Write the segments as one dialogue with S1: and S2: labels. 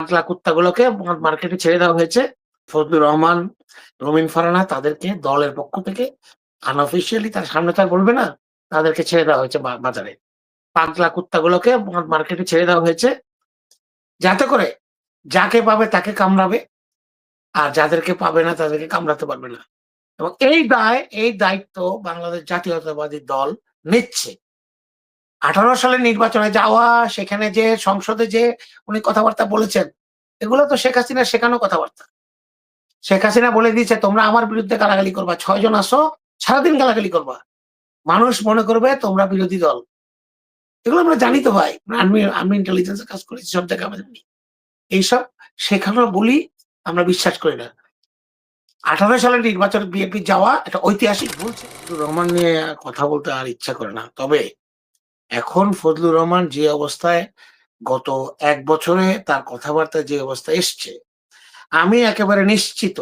S1: পাগলা কুত্তাগুলোকে মার্কেটে ছেড়ে দেওয়া হয়েছে। ফজলুর রহমান, রমিন ফারানা তাদেরকে দলের পক্ষ থেকে আনঅফিসিয়ালি তার সামনে তার বলবে না, তাদেরকে ছেড়ে দেওয়া হয়েছে বাজারে। পাগলা কুত্তাগুলোকে মার্কেটে ছেড়ে দেওয়া হয়েছে। যাতে করে যাকে পাবে তাকে কামড়াবে, আর যাদেরকে পাবে না তাদেরকে কামড়াতে পারবে না। এবং এই দায় এই দায়িত্ব বাংলাদেশ জাতীয়তাবাদী দল নিচ্ছে। আঠারো সালের নির্বাচনে যাওয়া, সেখানে যে সংসদে যে উনি কথাবার্তা বলেছেন, এগুলো তো শেখ হাসিনা শেখানো কথাবার্তা। শেখ হাসিনা বলে দিয়েছে, তোমরা আমার বিরুদ্ধে গালাগালি করবা ছয় জন আসো, সারাদিন গালাগালি করবা। মানুষ মনে করবে তোমরা বিরোধী দল। এগুলো আমরা জানি তো ভাই আমি আমি ইন্টেলিজেন্সের কাজ করেছি, সব জায়গায় জানি। এইসব শেখানো বলি আমরা বিশ্বাস করি না। আঠারো সালের নির্বাচনে বিএনপি যাওয়া একটা ঐতিহাসিক ভুল। রহমান নিয়ে কথা বলতে আর ইচ্ছা করে না। তবে এখন ফজলুর রহমান যে অবস্থায় গত এক বছরে তার কথাবার্তা যে অবস্থা এসছে, আমি একেবারে নিশ্চিত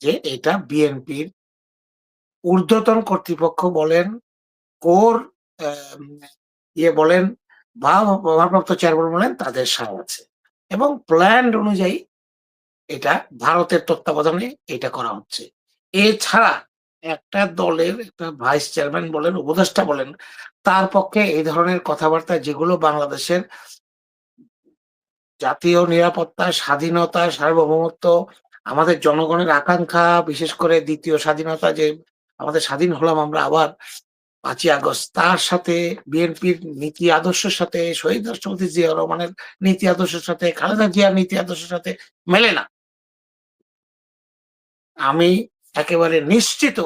S1: যে এটা বিএনপির ঊর্ধ্বতন কর্তৃপক্ষ বলেন, কোর ইয়ে বলেন বা ভারপ্রাপ্ত চেয়ারম্যান বলেন তাদের সাথ আছে এবং প্ল্যান অনুযায়ী এটা ভারতের তত্ত্বাবধানে এটা করা হচ্ছে। এছাড়া একটা দলের একটা ভাইস চেয়ারম্যান বলেন, উপদেষ্টা বলেন, তার পক্ষে এই ধরনের কথাবার্তা যেগুলো বাংলাদেশের জাতীয় নিরাপত্তা, স্বাধীনতা, সার্বভৌমত্ব, আমাদের জনগণের আকাঙ্ক্ষা, বিশেষ করে দ্বিতীয় স্বাধীনতা যে আমাদের স্বাধীন হলাম আমরা আবার পাঁচই আগস্ট, তার সাথে বিএনপির নীতি আদর্শের সাথে, শহীদ রাষ্ট্রপতি জিয়া রহমানের নীতি আদর্শের সাথে, খালেদা জিয়ার নীতি আদর্শের সাথে মেলে না। আমি একেবারে নিশ্চিত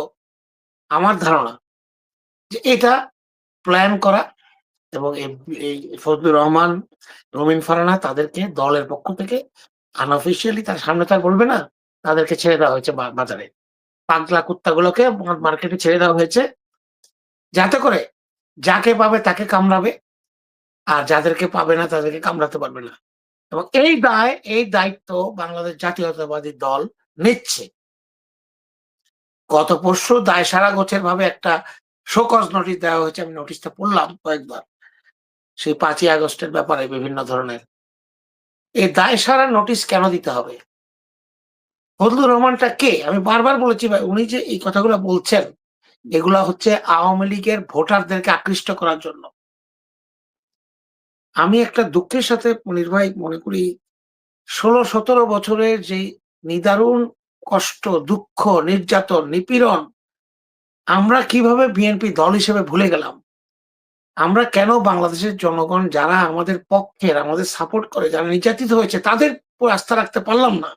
S1: আমার ধারণা যে এটা প্ল্যান করা এবং এই- ফজলুর রহমান, রমিন ফারানা তাদেরকে দলের পক্ষ থেকে আনঅফিসিয়ালি তার সামনে তার বলবে না, তাদেরকে ছেড়ে দেওয়া হয়েছে বাজারে। পাগলা কুত্তাগুলোকে মার্কেটে ছেড়ে দেওয়া হয়েছে। যাতে করে যাকে পাবে তাকে কামড়াবে, আর যাদেরকে পাবে না তাদেরকে কামড়াতে পারবে না। এবং এই দায়, এই দায়িত্ব বাংলাদেশ জাতীয়তাবাদী দল নিচ্ছে। গত পরশু দায় সারা গোছের ভাবে একটা শোকজ নোটিশ দেওয়া হয়েছে, আমি নোটিশটা পড়লাম কয়েকবার। সেই পাঁচই আগস্টের ব্যাপারে বিভিন্ন ধরনের। এই দায় সারা নোটিশ কেন দিতে হবে? ফজলুর রহমানটা কে? আমি বারবার বলেছি ভাই, উনি যে এই কথাগুলো বলছেন, এগুলা হচ্ছে আওয়ামী লীগের ভোটারদেরকে আকৃষ্ট করার জন্য। আমি একটা দুঃখের সাথে নির্বাহী মনে করি, ষোলো সতেরো বছরের যে নিদারুণ কষ্ট, দুঃখ, নির্যাতন, নিপীড়ন, আমরা কীভাবে বিএনপি দল হিসেবে ভুলে গেলাম? আমরা কেন বাংলাদেশের জনগণ যারা আমাদের পক্ষের, আমাদের সাপোর্ট করে, যারা নির্যাতিত হয়েছে, তাদের আস্থা রাখতে পারলাম না?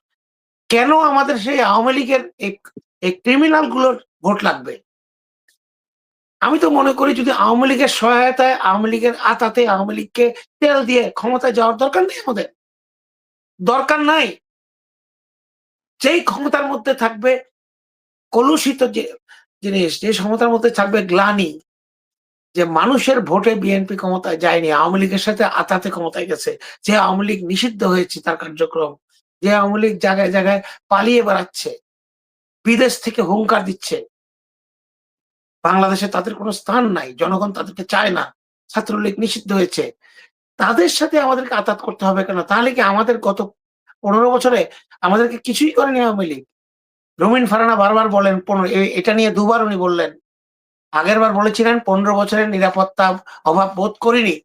S1: কেন আমাদের সেই আওয়ামী লীগের এই ক্রিমিনালগুলোর ভোট লাগবে? আমি তো মনে করি যদি আওয়ামী লীগের সহায়তায়, আওয়ামী লীগের আতাতে আওয়ামী লীগকে তেল দিয়ে ক্ষমতায় যাওয়ার দরকার নেই আমাদের। দরকার নাই। যেই ক্ষমতার মধ্যে থাকবে, কলুষিত যে জিনিস যে ক্ষমতার মধ্যে থাকবে গ্লানি, যে মানুষের ভোটে বিএনপি ক্ষমতায় যায়নি, আওয়ামী লীগের সাথে আতাতে ক্ষমতায় গেছে, যে আওয়ামী লীগ নিষিদ্ধ হয়েছে তার কার্যক্রম, যে আওয়ামী লীগ জায়গায় জায়গায় পালিয়ে বেড়াচ্ছে, বিদেশ থেকে হুঙ্কার দিচ্ছে, বাংলাদেশে তাদের কোনো স্থান নাই, জনগণ তাদেরকে চায় না, ছাত্রলীগ নিষিদ্ধ হয়েছে, তাদের সাথে আমাদেরকে আতাত করতে হবে কেন? তাহলে কি আমাদের গত পনেরো বছরে আমাদেরকে কিছুই করেনি আওয়ামী লীগ। রমিন ফারানা বারবার বলেন এটা নিয়ে দুবার উনি বললেন। আগের বার বলেছিলেন, পনেরো বছরের নিরাপত্তা অভাব বোধ করিনি,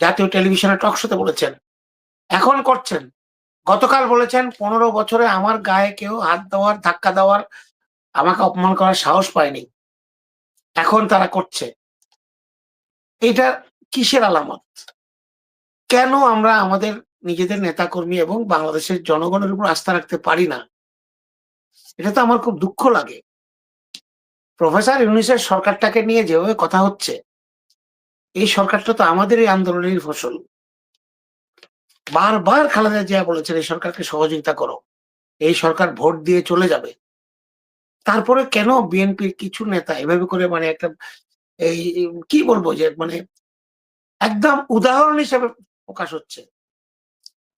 S1: জাতীয় টেলিভিশনে টকশোতে বলেছেন। এখন করছেন। গতকাল বলেছেন, পনেরো বছরে আমার গায়ে কেউ হাত দেওয়ার, ধাক্কা দেওয়ার আমাকে অপমান করার সাহস পায়নি। এখন তারা করছে। এটা কিসের আলামত? কেন আমরা আমাদের নিজেদের নেতাকর্মী এবং বাংলাদেশের জনগণের উপর আস্থা রাখতে পারি না। এটা তো আমার খুব দুঃখ লাগে। প্রফেসর ইউনিসের সরকারটাকে নিয়ে যেভাবে কথা হচ্ছে, এই সরকারটা তো আমাদের এই আন্দোলনের ফসল। বারবার খালেদা জিয়া বলেছেন, এই সরকারকে সহযোগিতা করো। এই সরকার ভোট দিয়ে চলে যাবে। তারপরে কেন বিএনপির কিছু নেতা এভাবে করে মানে একটা এই, কি বলব যে মানে একদম উদাহরণ হিসেবে প্রকাশ হচ্ছে?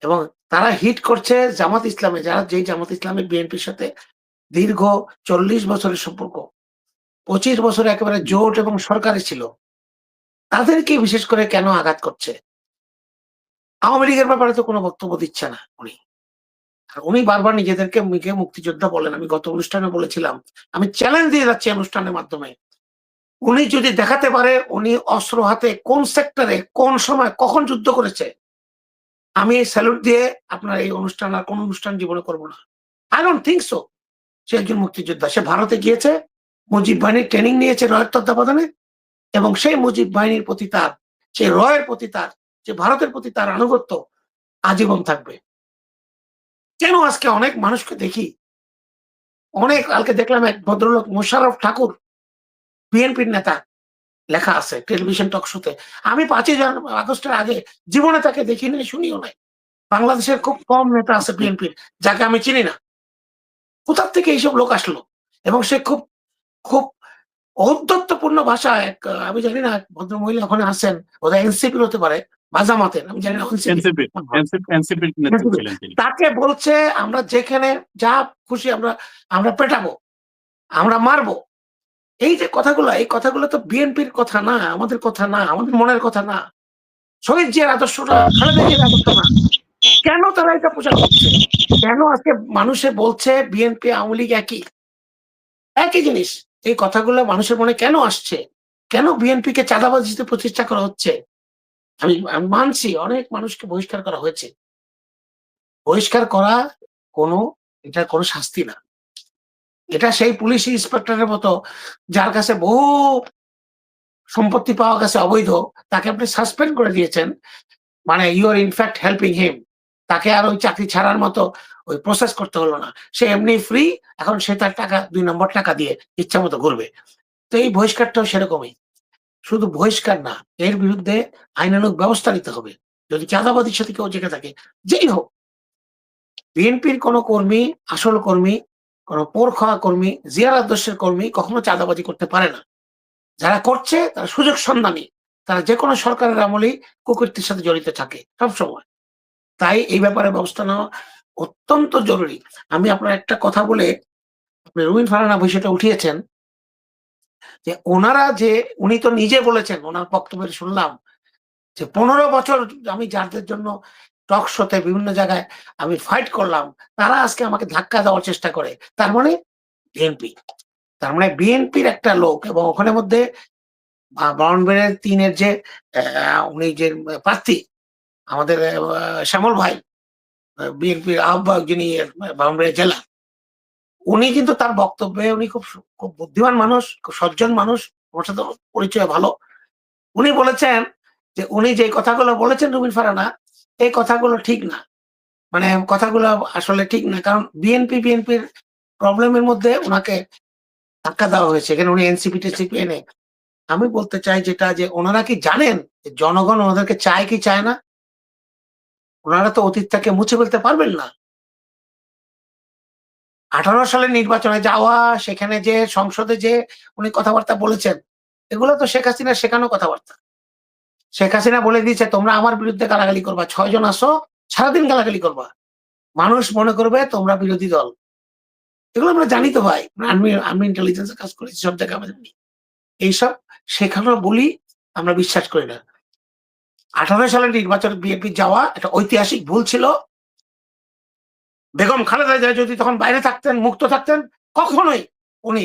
S1: এবং তারা হিট করছে জামাত ইসলামে, যারা যেই জামাত ইসলামে বিএনপির সাথে দীর্ঘ চল্লিশ বছরের সম্পর্ক, পঁচিশ বছরে একেবারে জোট এবং সরকারে ছিল, তাদেরকে বিশেষ করে কেন আঘাত করছে? আওয়ামী লীগের ব্যাপারে তো কোনো বক্তব্য দিচ্ছে না উনি। আর উনি বারবার নিজেদেরকে মুখে মুক্তিযোদ্ধা বলেন, আমি গত অনুষ্ঠানে বলেছিলাম, আমি চ্যালেঞ্জ দিয়ে যাচ্ছি অনুষ্ঠানের মাধ্যমে। উনি যদি দেখাতে পারে উনি অস্ত্র হাতে কোন সেক্টরে কোন সময়, কখন যুদ্ধ করেছে আমি স্যালুট দিয়ে আপনার এই অনুষ্ঠান আর কোন অনুষ্ঠান জীবনে করব না। আই ডোন্ট থিঙ্ক সো সে একজন মুক্তিযোদ্ধা। সে ভারতে গিয়েছে, মুজিব বাহিনীর ট্রেনিং নিয়েছে রয়ের তত্ত্বাবধানে এবং সেই মুজিব বাহিনীর প্রতি তার, সেই রয়ের প্রতি তার, যে ভারতের প্রতি তার আনুগত্য আজীবন থাকবে। কেন আজকে অনেক মানুষকে দেখি? অনেক, কালকে দেখলাম এক ভদ্রলোক, মোশাররফ ঠাকুর, বিএনপির নেতা লেখা আছে টেলিভিশন টক শোতে আমি পাঁচই জন আগস্টের আগে জীবনে তাকে দেখি নাই শুনিও নাই। বাংলাদেশের খুব কম নেতা আছে বিএনপির যাকে আমি চিনি না। কোথার থেকে এইসব লোক আসলো? এবং সে খুব খুব ঔদ্ধত্যপূর্ণ ভাষা এক আমি জানি না ভদ্র মহিলা ওখানে আছেন ওদের এনসিপির হতে পারে বাজামাতের আমি জানি না তাকে বলছে আমরা যেখানে যা খুশি আমরা আমরা পেটাবো আমরা মারবো। এই যে কথাগুলো, এই কথাগুলো তো বিএনপির কথা না, আমাদের কথা না, আমাদের মনের কথা না। শহীদ জিয়ার আদর্শটা না। কেন তারা এটা প্রচার করছে? কেন আজকে মানুষে বলছে বিএনপি আওয়ামী লীগ একই? একই জিনিস। এই কথাগুলো মানুষের মনে কেন আসছে? কেন বিএনপি কে চাঁদাবাজিতে প্রচেষ্টা করা হচ্ছে? আমি মানছি, অনেক মানুষকে বহিষ্কার করা হয়েছে। বহিষ্কার করা কোনো, এটা কোনো শাস্তি না। এটা সেই পুলিশ ইন্সপেক্টরের মতো, যার কাছে বহু সম্পত্তি পাওয়া গেছে অবৈধ, তাকে আপনি সাসপেন্ড করে দিয়েছেন। মানে you are in fact helping him তাকে আর ওই চাকরি ছাড়ার মতো ওই প্রসেস করতে হলো না। সে এমনি ফ্রি এখন সে তার টাকা, দুই নম্বর টাকা দিয়ে ইচ্ছা মতো ঘুরবে তো এই বহিষ্কারটাও সেরকমই। শুধু বহিষ্কার না, এর বিরুদ্ধে আইনানুগ ব্যবস্থা নিতে হবে। যদি চাঁদাবাদীর সাথে কেউ জেগে থাকে, যেই হোক। বিএনপির কোন কর্মী, আসল কর্মী কোন পোর খাওয়া কর্মী জিয়ার আদর্শের কর্মী কখনো চাঁদাবাজি করতে পারে না। যারা করছে, তারা সুযোগ সন্ধানী। তারা যে কোনো সরকারের আমলেই কুকীর্তির সাথে জড়িত থাকে, সবসময়। তাই এই ব্যাপারে ব্যবস্থা নেওয়া অত্যন্ত জরুরি। আমি আপনার একটা কথা বলে আপনি রুবিন ফারানা বিষয়টা উঠিয়েছেন। যে ওনারা যে, উনি তো নিজে বলেছেন, ওনার বক্তব্যে শুনলাম। যে পনেরো বছর আমি যাদের জন্য টক শোতে বিভিন্ন জায়গায় আমি ফাইট করলাম। তারা আজকে আমাকে ধাক্কা দেওয়ার চেষ্টা করে। তার মানে বিএনপি তার মানে বিএনপির একটা লোক এবং ওখানে মধ্যে ব্রাউনবেড়ের তিনের যে উনি যে প্রার্থী, আমাদের শ্যামল ভাই বিএনপির আহ্বায়ক যিনি ব্রাউনবেড়ের জেলা, উনি কিন্তু তার বক্তব্যে উনি খুব খুব বুদ্ধিমান মানুষ, খুব সজ্জন মানুষ ওর সাথে পরিচয় ভালো। উনি বলেছেন যে, উনি যে কথাগুলো বলেছেন রুবিন ফারানা এই কথাগুলো ঠিক না। মানে কথাগুলো আসলে ঠিক না। কারণ বিএনপি বিএনপির প্রবলেমের মধ্যে ওনাকে ধাক্কা দেওয়া হয়েছে। এখানে উনি এনসিপি টেসিপি এনে। আমি বলতে চাই যেটা যে ওনারা কি জানেন জনগণ ওনাদেরকে চায় কি চায় না? ওনারা তো অতীতটাকে মুছে ফেলতে পারবেন না। আঠারো সালের নির্বাচনে যাওয়া, সেখানে যে সংসদে যে উনি কথাবার্তা বলেছেন, এগুলো তো শেখ হাসিনা শেখানো কথাবার্তা। শেখ হাসিনা বলে দিয়েছে, তোমরা আমার বিরুদ্ধে গালাগালি করবা। ছয় জন আসো, সারাদিন গালাগালি করবা। মানুষ মনে করবে তোমরা বিরোধী দল। এগুলো আমরা জানি তো ভাই। আমি আমি ইন্টেলিজেন্সের কাজ করেছি, সব জায়গায় আমাদের। এইসব শেখানো বলি আমরা বিশ্বাস করি না। আঠারো সালের নির্বাচনে বিএনপি যাওয়া একটা ঐতিহাসিক ভুল ছিল। বেগম খালেদা জিয়া যদি তখন বাইরে থাকতেন, মুক্ত থাকতেন, কখনোই উনি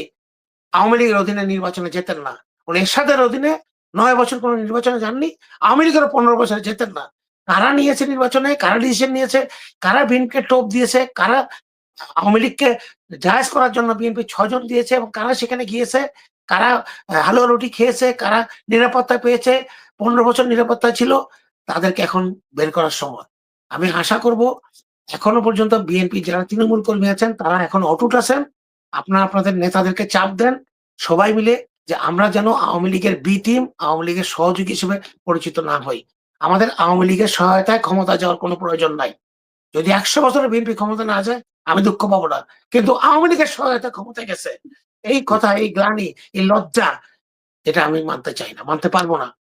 S1: আওয়ামী লীগের অধীনে নির্বাচনে যেতেন না। উনি এরশাদের অধীনে নয় বছর কোনো নির্বাচনে যাননি। আওয়ামী পনেরো বছরে যেতেন না। কারা নিয়েছে নির্বাচনে? কারা ডিসিশন নিয়েছে? কারা বিএনপিকে টোপ দিয়েছে? কারা আওয়ামী লীগকে জাহেজ করার জন্য বিএনপি ছজন দিয়েছে এবং কারা সেখানে গিয়েছে? কারা হালুয়া রুটি খেয়েছে? কারা নিরাপত্তা পেয়েছে? পনেরো বছর নিরাপত্তা ছিল। তাদেরকে এখন বের করার সময়। আমি আশা করব এখনও পর্যন্ত বিএনপি যারা তৃণমূল কর্মী আছেন, তারা এখন অটুট আছেন। আপনারা আপনাদের নেতাদেরকে চাপ দেন। সবাই মিলে যে আমরা যেন আওয়ামী লীগের বি টিম আওয়ামী লীগের সহযোগী হিসেবে পরিচিত না হই। আমাদের আওয়ামী লীগের সহায়তায় ক্ষমতা যাওয়ার কোনো প্রয়োজন নাই। যদি একশো বছরের বিএনপি ক্ষমতা না যায়, আমি দুঃখ পাবো না। কিন্তু আওয়ামী লীগের সহায়তা ক্ষমতা গেছে। এই কথা, এই গ্লানি, এই লজ্জা, এটা আমি মানতে চাই না, মানতে পারব না।